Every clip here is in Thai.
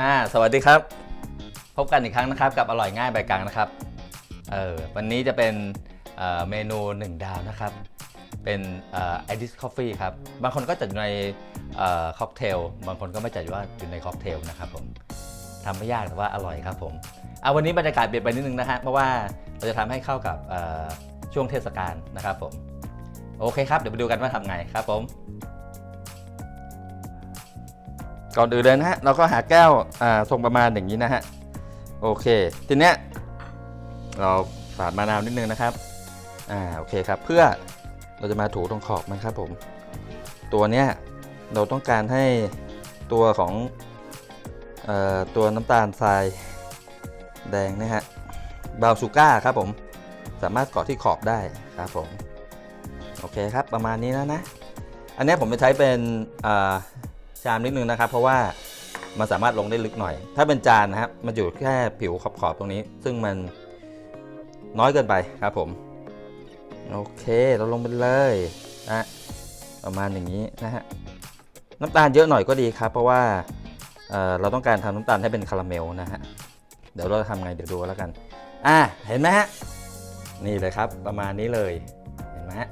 อ่าสวัสดีครับ พบกันอีกครั้งนะครับ กับอร่อยง่ายใบกลางนะครับเออวันนี้จะเป็นเอ่อเมนู 1 ดาวนะครับ เป็นไอดิสคอฟฟี่ครับ บางคนก็จัดอยู่ในค็อกเทลบางคนก็ไม่จัดว่าอยู่ในค็อกเทลนะครับผมทำไม่ยากแต่ว่าอร่อยครับผมเอาวันนี้บรรยากาศเปลี่ยนไปนิดนึงนะฮะเพราะว่าเราจะทำให้เข้ากับเอ่อช่วงเทศกาลนะครับผมโอเคครับเดี๋ยวไปดูกันว่าทำไงครับผม ก่อนอื่นเลยนะฮะเราก็หาแก้วอ่าทรงประมาณอย่างนี้นะฮะโอเค ทีเนี้ยเราสาดมะนาวนิดนึงนะครับอ่าโอเคครับเพื่อเราจะมาถูตรงขอบมันครับผม ตัวเนี้ยเราต้องการให้ตัวของออตัวน้ำตาลทรายแดงนะฮะบาวน์ชูก้าครับผมสามารถเกาะที่ขอบได้ครับผมโอเคครับประมาณนี้แล้วนะ อันนี้ผมจะใช้เป็นอ ชามนิดนึงนะครับ เพราะว่ามันสามารถลงได้ลึกหน่อย ถ้าเป็นจานนะครับมันอยู่แค่ผิวขอบๆตรงนี้ ซึ่งมันน้อยเกินไปครับผม โอเคเราลงไปเลยนะประมาณอย่างนี้นะฮะน้ำตาลเยอะหน่อยก็ดีครับ เพราะว่าเเราต้องการทำน้ำตาลให้เป็นคาราเมลนะฮะเดี๋ยวเราจะทำไงเดี๋ยวดูแล้วกัน อะเห็นไหมฮะนี่เลยครับประมาณนี้เลยเห็นไหมฮะ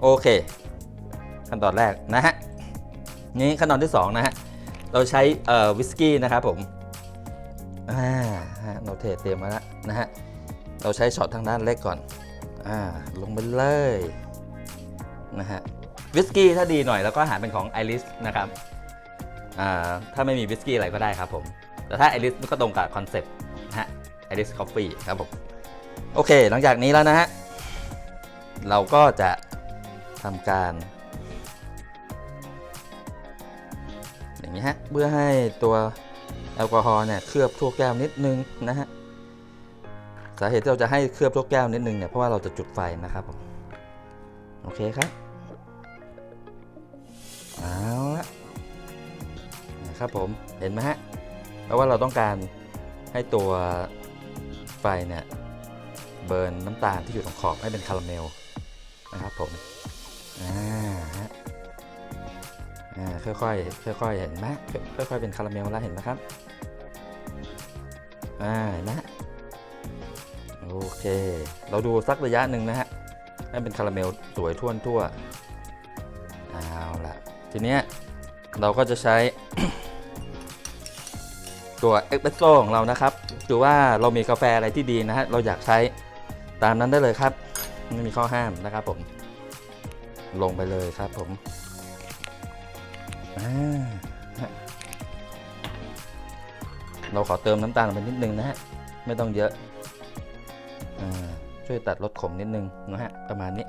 โอเคขั้นตอนแรกนะฮะ นี้ขั้นตอนที่2นะฮะเราใช้วิสกี้นะครับผมอ่าฮะโนเทเตรียมมาแล้วนะฮะเราใช้ช็อตทางด้านเล็กก่อนอ่าลงไปเลยนะฮะวิสกี้ถ้าดีหน่อยแล้วก็หาเป็นของไอริสนะครับอ่าถ้าไม่มีวิสกี้อะไรก็ได้ครับผม แต่ถ้าไอริสมันก็ตรงกับคอนเซ็ปต์นะฮะไอริสคอฟฟี่ครับผมโอเค หลังจากนี้แล้วนะฮะเราก็จะทำการ อย่างนี้ฮะเพื่อให้ตัวแอลกอฮอล์เนี่ยเคลือบทั่วแก้วนิดนึงนะฮะสาเหตุที่เราจะให้เคลือบทั่วแก้วนิดนึงเนี่ยเพราะว่าเราจะจุดไฟนะครับผมโอเคครับเอาละนะครับผมเห็นไหมฮะเพราะว่าเราต้องการให้ตัวไฟเนี่ยเบิร์นน้ำตาลที่อยู่ตรงขอบให้เป็นคาราเมลนะครับผมอ่าฮะอ่า ค่อยๆค่อยๆเห็นไหมค่อยๆเป็นคาราเมลแล้วเห็นไหมครับอ่าเห็นไหมโอเค เราดูสักระยะหนึ่งนะฮะให้เป็นคาราเมลสวยท่วนทั่วเอาละทีเนี้ยเราก็จะใช้ตัวเอสเปรสโซ่ของเรานะครับหรือว่าเรามีกาแฟอะไรที่ดีนะฮะเราอยากใช้ตามนั้นได้เลยครับ ไม่มีข้อห้ามนะครับผม ลงไปเลยครับผม เราขอเติมน้ำตาลลงไปนิดนึงนะฮะ ไม่ต้องเยอะอช่วยตัดรสขมนิดนึงนะฮะ ประมาณนี้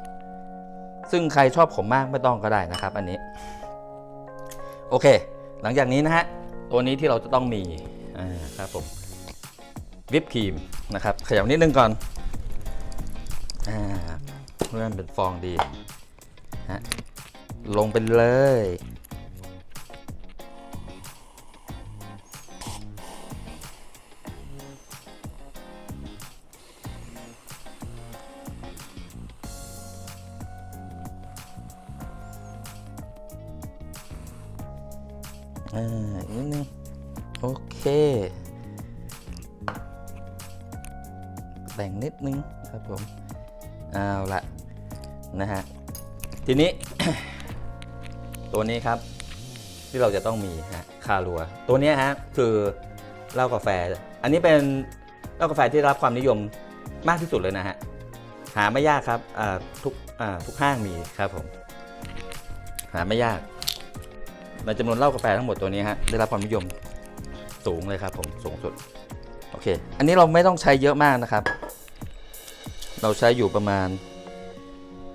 ซึ่งใครชอบขมมากไม่ต้องก็ได้นะครับ อันนี้ โอเค หลังจากนี้นะฮะ ตัวนี้ที่เราจะต้องมีครับผมวิปครีมนะครับขยับนิดนึงก่อนอเพื่อให้มันเป็นฟองดีฮะลงไปเลย อ่าอีกนิดนึงโอเคแบ่งนิดนึงครับผม เอาละนะฮะ ทีนี้ ตัวนี้ครับ ที่เราจะต้องมีฮะคารัว ตัวนี้ฮะ คือเหล้ากาแฟ อันนี้เป็นเหล้ากาแฟที่รับความนิยมมากที่สุดเลยนะฮะ หาไม่ยากครับทุกทุกห้างมีครับผม หาไม่ยาก ในจำนวนเหล้ากาแฟทั้งหมดตัวนี้ฮะได้รับความนิยมสูงเลยครับผมสูงสุดโอเค อันนี้เราไม่ต้องใช้เยอะมากนะครับ เราใช้อยู่ประมาณ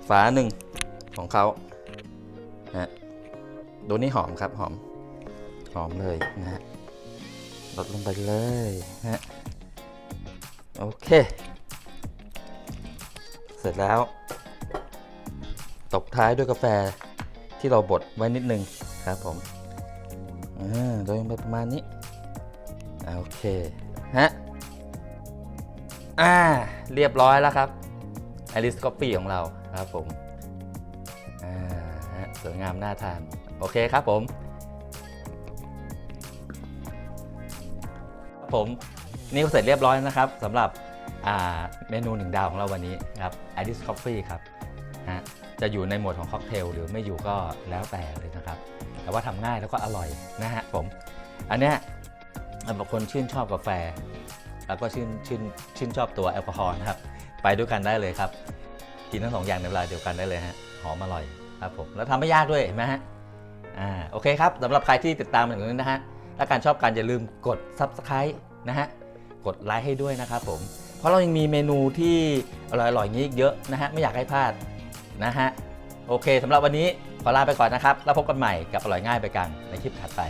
ฝาหนึ่งของเขานะฮะตัวนี้หอมครับหอมหอมเลยนะฮะลดลงไปเลยฮะโอเค เสร็จแล้ว ตบท้ายด้วยกาแฟที่เราบดไว้นิดนึง ครับผมอ่าโดยประมาณนี้โอเคฮะอ่าเรียบร้อยแล้วครับไอริสกอฟฟี่ของเราครับผมอ่าสวยงามน่าทาน โอเคครับผมผมนี่ก็เสร็จเรียบร้อยนะครับสำหรับเมนูหนึ่งดาวของเราวันนี้ครับ i d i s Coffee ครับฮะจะอยู่ในหมวดของค็อกเทลหรือไม่อยู่ก็แล้วแต่เลยนะครับ แต่ว่าทำง่ายแล้วก็อร่อยนะฮะผม อันเนี้ยสำหรับคนชื่นชอบกาแฟ แล้วก็ชื่นชื่นชื่นชอบตัวแอลกอฮอล์นะครับ ไปด้วยกันได้เลยครับ กินทั้งสองอย่างในเวลาเดียวกันได้เลยฮะหอมอร่อยครับผมแล้วทำไม่ยากด้วยเห็นไหมฮะอ่าโอเคครับสำหรับใครที่ติดตามอย่างนี้นะฮะถ้าการชอบกันอย่าลืมกด Subscribe นะฮะกดไลค์ให้ด้วยนะครับผมเพราะเรายังมีเมนูที่อร่อยๆอย่างนี้อีกเยอะนะฮะไม่อยากให้พลาดนะฮะโอเคสำหรับวันนี้ ขอลาไปก่อนนะครับ แล้วพบกันใหม่กับอร่อยง่ายไปกันในคลิปถัดไป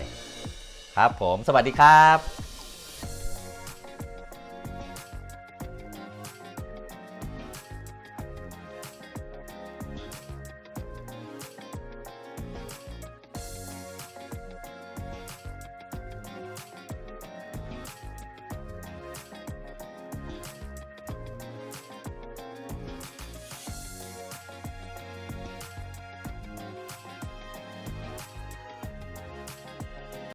ครับผม สวัสดีครับ